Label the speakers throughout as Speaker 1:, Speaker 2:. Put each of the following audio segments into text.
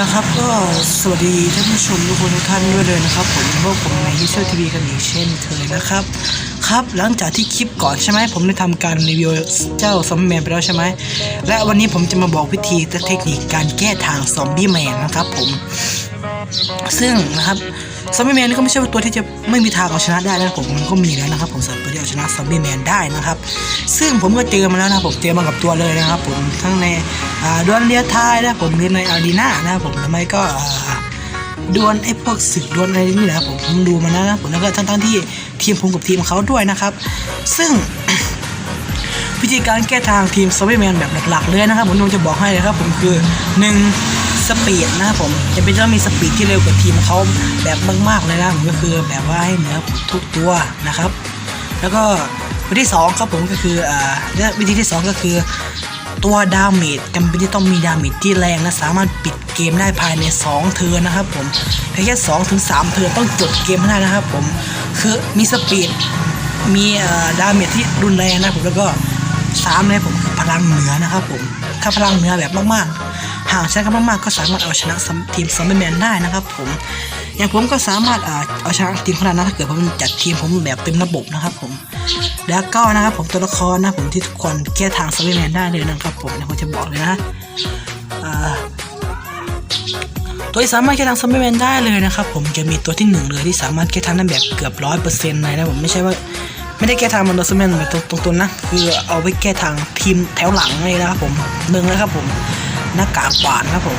Speaker 1: ละครับก็สวัสดีท่านผู้ชมทุกคนทุกท่านด้วยเลยนะครับผมพวกผมในฮิสเตอร์ทีวีกันอีกเช่นเคยนะครับ ครับหลังจากที่คลิปก่อนใช่ไหมผมได้ทำการรีวิวเจ้าซอมบี้แมนไปแล้วใช่ไหมและวันนี้ผมจะมาบอกวิธีและเทคนิคการแก้ทางซอมบี้แมนนะครับผมซึ่งนะครับ ซอมบี้แมนนี่ก็ไม่ใช่ตัวที่จะไม่มีทางเอาชนะได้นะผมมันก็มีแล้วนะครับผมสำหรับตัวที่เอาชนะซอมบี้แมนได้นะครับ ซึ่งผมก็เจอมาแล้วนะครับผมเจอมากับตัวเลยนะครับผมทั้งในดวลเลียทายนะผมหรือในอารีนานะครับผมทำไมก็ดวลไอ้พวกศึกดวลอะไรนี่นะครับผมผมดูมาแล้วนะผมแล้วก็ทั้งทั้งๆที่ทีมผมกับทีมเขาด้วยนะครับ ซึ่งวิธีการแก้ทางทีมซอมบี้แมนแบบหลักๆเลยนะครับผมผมจะบอกให้เลยครับผมคือ 1. สปีดนะครับผมจะเป็นต้องมีสปีดที่เร็วกว่าทีมเขาแบบมากๆเลยนะผมก็คือแบบว่าให้เหนือทุกตัวนะครับ แล้วก็วิธีที่สองครับผมก็คืออ่าและวิธีที่สองก็คือตัวดาเมจจำเป็นที่ต้องมีดาเมจที่แรงและสามารถปิดเกมได้ภายใน 2 เทิร์นนะครับผมเพียงแค่2ถึง3เทิร์นต้องจบเกมให้ได้นะครับผมคือมีสปีดมีอ่าดาเมจที่รุนแรงนะผมแล้วก็สามเลยผมคือพลังเหนือนะครับผมถ้าพลังเหนือแบบมากๆ หากใช้กันมากๆก็สามารถเอาชนะทีมซัมเบอร์แมนได้นะครับผมอย่างผมก็สามารถอ่าเอาชนะทีมขนาดนั้นถ้าเกิดผมจัดทีมผมแบบเต็มระบบนะครับผมแล้วก็นะครับผมตัวละครนะผมที่ทุกคนแก้ทางซัมเบอร์แมนได้เลยนะครับผมผมจะบอกเลยนะตัวที่สามารถแก้ทางซัมเบอร์แมนได้เลยนะครับผมจะมีตัวที่หนึ่งเลยที่สามารถแก้ทางได้แบบเกือบร้อยเปอร์เซ็นต์เลยนะผมไม่ใช่ว่าไม่ได้แก้ทางมันโดสแมนแบบตรงๆนะคือเอาไปแก้ทางทีมแถวหลังเลยนะครับผมหนึ่งนะครับผม หน้ากากหวานครับผม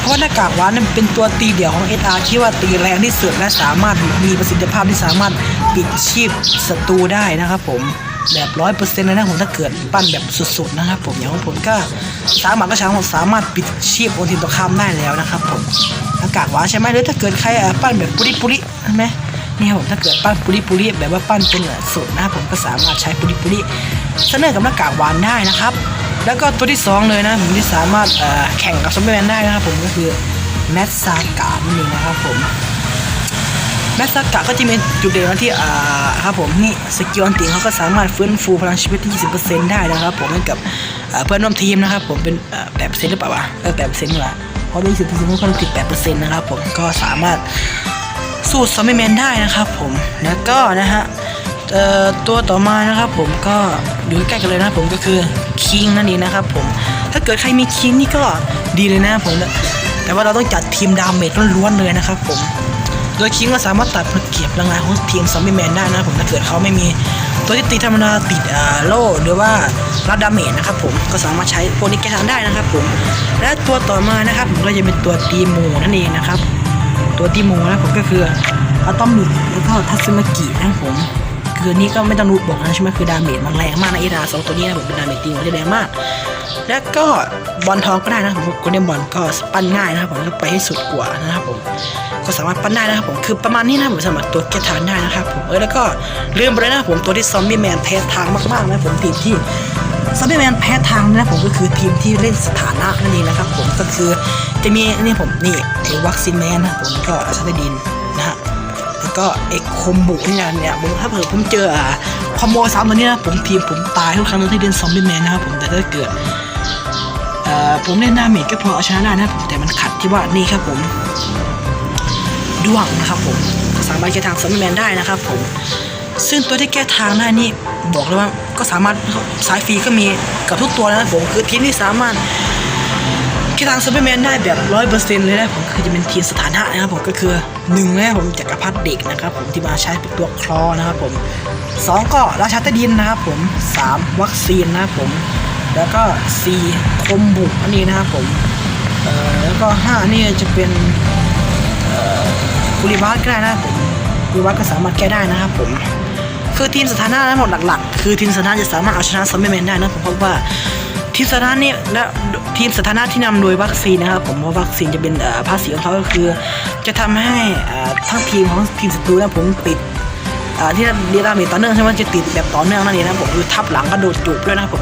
Speaker 1: เพราะว่าหน้ากากหวานนั้นเป็นตัวตีเดี่ยวของ SR ที่ว่าตีแรงที่สุดและสามารถมีประสิทธิภาพที่สามารถปิดชีพศัตรูได้นะครับผมแบบร้อยเปอร์เซ็นต์เลยนะผมถ้าเกิดปั้นแบบสุดๆนะครับผมอย่างของผมก็สามารถก็ช้างผมสามารถปิดชีพโอทีมตัวข้ามได้แล้วนะครับผมหน้ากากหวานใช่ไหมหรือถ้าเกิดใครปั้นแบบปุริปุริใช่ไหมนี่ผมถ้าเกิดปั้นปุริปุริแบบว่าปั้นเป็นสูตรนะผมก็สามารถใช้ปุริปุริเสนอกับหน้ากากหวานได้นะครับ แล้วก็ตัวที่สองเลยนะผมที่สามารถแข่งกับซอมบี้แมนได้นะครับผมก็คือแมสซากานั่นเองนะครับผมแมสซากาก็จะมีจุดเด่นที่อ่าครับผมนี่สกิลอันติเขาก็สามารถฟื้นฟูพลังชีวิตที่ 20%ได้นะครับผมให้กับเพื่อนร่วมทีมนะครับผมเป็นเอ่อ8%หรือเปล่าวะเออ8%นี่แหละเพราะด้วยสิทธิเพิ่มติด8%นต์นะครับผมก็สามารถสูตรซอมบี้แมนได้นะครับผมแล้วก็นะฮะ ตัวต่อมานะครับผมก็อยู่ใกล้กันเลยนะผมก็คือคิงนั่นเองนะครับผมถ้าเกิดใครมีคิงนี่ก็ดีเลยนะผมแต่ว่าเราต้องจัดทีมดาเมจล้วนๆเลยนะครับผมโดยคิงก็สามารถตัดเกียบพลังงานของทีมซอมบี้แมนได้นะผมถ้าเกิดเขาไม่มีตัวที่ตีธรรมดาติดโล่หรือว่ารับดาเมจนะครับผมก็สามารถใช้พวกนี้แก้ทางได้นะครับผมและตัวต่อมานะครับผมก็จะเป็นตัวตีหมูนั่นเองนะครับ ตัวตีโมนะผมก็คืออะตอมิกแล้วก็ทัสมากินะผม คือนี่ก็ไม่ต้องรู้บอกนะใช่ไหมคือดาเมจมันแรงมากนะเอราสองตัวนี้นะผมเป็นดาเมจตีมันจะแรงมาก แล้วก็บอลทองก็ได้นะผมกลเด้นบอลก็ปั้นง่ายนะครับผมก็ไปให้สุดกว่านะครับผมก็สามารถปั้นได้นะครับผมคือประมาณนี้นะผมสามารถตัวแก้ทางได้นะครับผมเออแล้วก็ลืมไปเลยนะผมตัวที่ซอมบี้แมนแพ้ทางมากๆนะผมทีมที่ซัมบอร์แมนแพ้ทางนะผมก็คือทีมที่เล่นสถานะนั่นเองนะครับผมก็คือจะมีนี่ผมนี่วัคซีนแมนนะผมแล้วก็ชัตดิน ก็เอกคมบุเนี่ยเนี่ยผมถ้าเผื่อผมเจอคอมโบสามตัวนี้นะผมทีมผมตายทุกครั้งที่เล่นซอมบี้แมนนะครับผมแต่ถ้าเกิดผมเล่นหน้าเมจก็พอเอาชนะได้นะผมแต่มันขัดที่ว่านี่ครับผมด้วงนะครับผมสามารถแก้ทางซอมบี้แมนได้นะครับผมซึ่งตัวที่แก้ทางได้นี่บอกเลยว่าก็สามารถสายฟรีก็มีกับทุกตัวนะครับผมคือทีมที่สามารถ แก้างซูเปอร์แมนได้แบบร้อยเปอร์เซ็นต์เลยนะผมคือจะเป็นทีมสถานะนะครับผมก็คือหนึ่งนะครับผมจักรพรรดิเด็กนะครับผมที่มาใช้เป็นตัวคลอนะครับผมสองก็ราชาตดินนะครับผมสามวัคซีนนะครับผมแล้วก็สี่คมบุกอันนี้นะครับผมแล้วก็ห้านี่จะเป็นเอ่อกุลิวัตก็ได้นะครับผมกุลิวัตก็สามารถแก้ได้นะครับผมคือทีมสถานะทั้งหมดหลักๆ คือทีมสถานะจะสามารถเอาชนะซัมเบอร์แมนได้นะผมเพราะว่า ทีมสถานะนี่และทีมสถานะที่นำโดยวัคซีนนะครับผมว่าวัคซีนจะเป็นภาษีของเขาก็คือ จะทำให้ทั้งทีมของทีมศัตรูนะผมติดเอ่อที่เรียกดามจต่อเนื่องใช่ไหมจะติดแบบต่อเนื่องนั่นเองนะผมคือทับหลังกระโดดจูบด้วยนะผม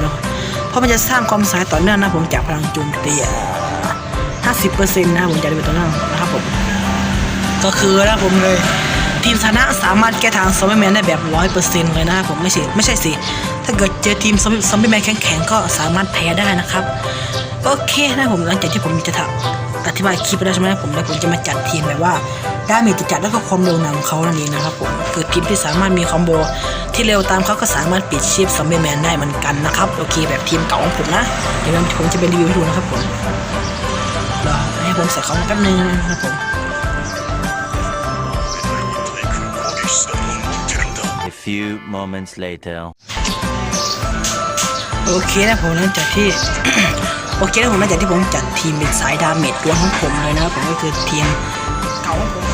Speaker 1: เพราะมันจะสร้างความสายต่อเนื่องนะผมจากพลังโจมตีห้าสิบเปอร์เซ็นต์นะครับผมจากดาเมจต่อเนื่องนะครับผมก็คือนะผมเลยทีมชนะสามารถแก้ทางซอมบี้แมนได้แบบร้อยเปอร์เซ็นต์เลยนะครับผมไม่ใช่ไม่ใช่สิ ถ้าเกิดเจอทีมซอมบี้ซอมบี้แมนแข็งๆก็สามารถแพ้ได้นะครับ โอเคนะผมหลังจากที่ผมจะทำอธิบายคลิปไปแล้วใช่ไหมผมแล้วผมจะมาจัดทีมแบบว่าดาเมจจะจัดแล้วก็ความเร็วนำเขานั่นเองนะครับผมคือทีมที่สามารถมีคอมโบที่เร็วตามเขาก็สามารถปิดชีพซอมบี้แมนได้เหมือนกันนะครับโอเคแบบทีมเก่าของผมนะเดี๋ยวผมจะไปรีวิวให้ดูนะครับผมรอให้ผมใส่ของแป๊บนึงนะครับผม
Speaker 2: A few moments later.
Speaker 1: โอเคนะผมหลังจากที่ โอเคนะผมหลังจากที่ผมจัดทีมเป็นสายดาเมจตัวของผมเลยนะครับผมก็คือทีมเก่าของผม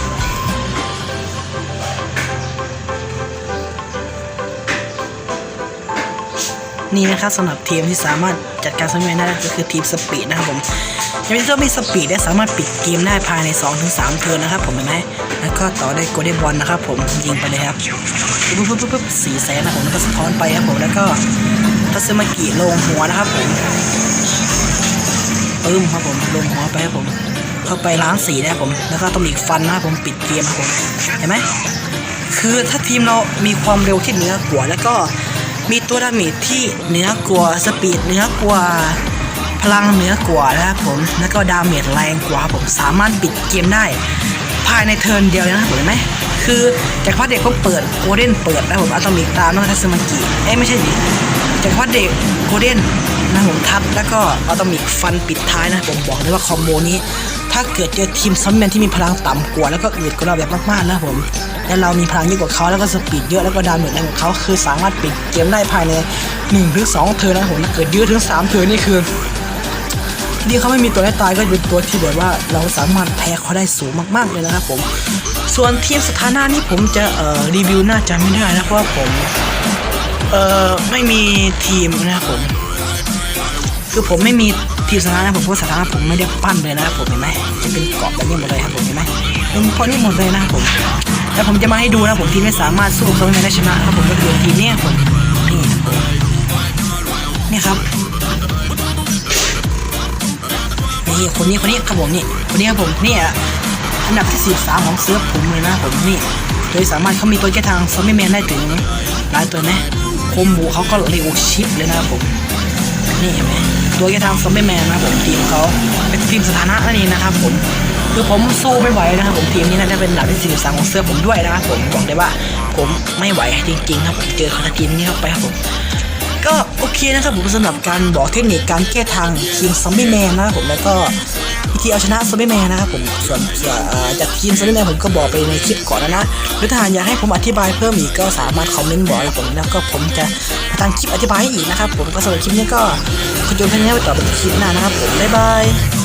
Speaker 1: นี่นะครับสำหรับทีมที่สามารถจัดการสมัยได้ก็คือทีมสปีดนะครับผมยังมีเซอร์มีสปีดได้สามารถปิดเกมได้ภายใน 2-3 เทิร์นนะครับผมเห็นไหมแล้วก็ต่อได้โกลเด้นบอลนะครับผมยิงไปเลยครับปุ๊บปุ๊บปุ๊บปุ๊บสี่แสนนะผมแล้วก็สะท้อนไปครับผมแล้วก็ ทัศมากิลงหัวนะครับผมปึ้มครับผมลงหัวไปครับผม เข้าไปล้างสีนะครับผม แล้วก็ต้องมีฟันนะครับผมปิดเกมครับผม เห็นไหม คือถ้าทีมเรามีความเร็วที่เหนือกว่าแล้วก็มีตัวดาเมจที่เหนือกว่าสปีดเหนือกว่าพลังเหนือกว่านะครับผม แล้วก็ดาเมจแรงกว่าครับผมสามารถปิดเกมได้ ภายในเทิร์นเดียวนะครับผมเห็นไหมคือจากพัดเด็กเขาเปิดโกลเด้นเปิดนะครับผมอะตมิกตามน้องทัศมกิเอ้ยไม่ใช่ดิ จากพัดเด็กโกลเด้นนะผมทัดแล้วก็อะตอมิกฟันปิดท้ายนะผมบอกเลยว่าคอมโบนี้ ถ้าเกิดเจอทีมซัมแมนที่มีพลังต่ำกว่าแล้วก็อืดกว่าเราแบบมากๆนะผมแล้วเรามีพลังเยอะกว่าเขาแล้วก็สปีดเยอะแล้วก็ดาเมจแรงกว่าเขาคือสามารถปิดเกมได้ภายใน1หรือ2เทิร์นนะผมถ้าเกิดยืดถึง3เทิร์นนี่คือที่เขาไม่มีตัวให้ตายก็เป็นตัวที่แบบว่าเราสามารถแพ้เขาได้สูงมากๆเลยนะครับผมส่วนทีมสถานะนี่ผมจะเอ่อรีวิวน่าจะไม่ได้นะเพราะว่าผม เอ่อไม่มีทีมนะครับผม คือผมไม่มีทีมสถานะผมเพราะสถานะผมไม่ได้ปั้นเลยนะครับผมเห็นไหมจะเป็นเกาะแบบนี้หมดเลยครับผมเห็นไหมเป็นพอนี้หมดเลยนะครับผมแล้วผมจะมาให้ดูนะผมทีมไม่สามารถสู้เขาไม่ได้ชนะครับผมก็คือทีมนี้ผมนี่ครับผมนี่ครับนี่คนนี้คนนี้ครับผมนี่คนนี้ครับผมนี่อะอันดับที่43ของเซิร์ฟผมเลยนะผมนี่โดยสามารถเขามีตัวแก้ทางซอมบี้แมนได้ถึงหลายตัวนะ คมบูเขาก็เร็วชิปเลยนะครับผม นี่เห็นไหมตัวแกทำซอมบี้แมนนะครับผมทีมเขาเป็นทีมสถานะนั่นเองนะครับผมคือผมสู้ไม่ไหวนะครับผมทีมนี้น่าจะเป็นอันดับที่สี่สามของเสื้อผมด้วยนะครับผมบอกเลยว่าผมไม่ไหวจริงๆครับผมเจอคณะทีมนี้เข้าไปครับผม ก็โอเคนะครับผมสำหรับการบอกเทคนิคการแก้ทางทีมซอมบี้แมนนะครับผมแล้วก็วิธีเอาชนะซอมบี้แมนนะครับผมส่วนส่วนเอ่อจากทีมซอมบี้แมนผมก็บอกไปในคลิปก่อนแล้วนะหรือถ้าอยากให้ผมอธิบายเพิ่มอีกก็สามารถคอมเมนต์บอกนะผมแล้วก็ผมจะทำคลิปอธิบายให้อีกนะครับผมก็สำหรับคลิปนี้ก็ขอจบแค่นี้ไว้ต่อเป็นคลิปหน้านะครับผมบ๊ายบาย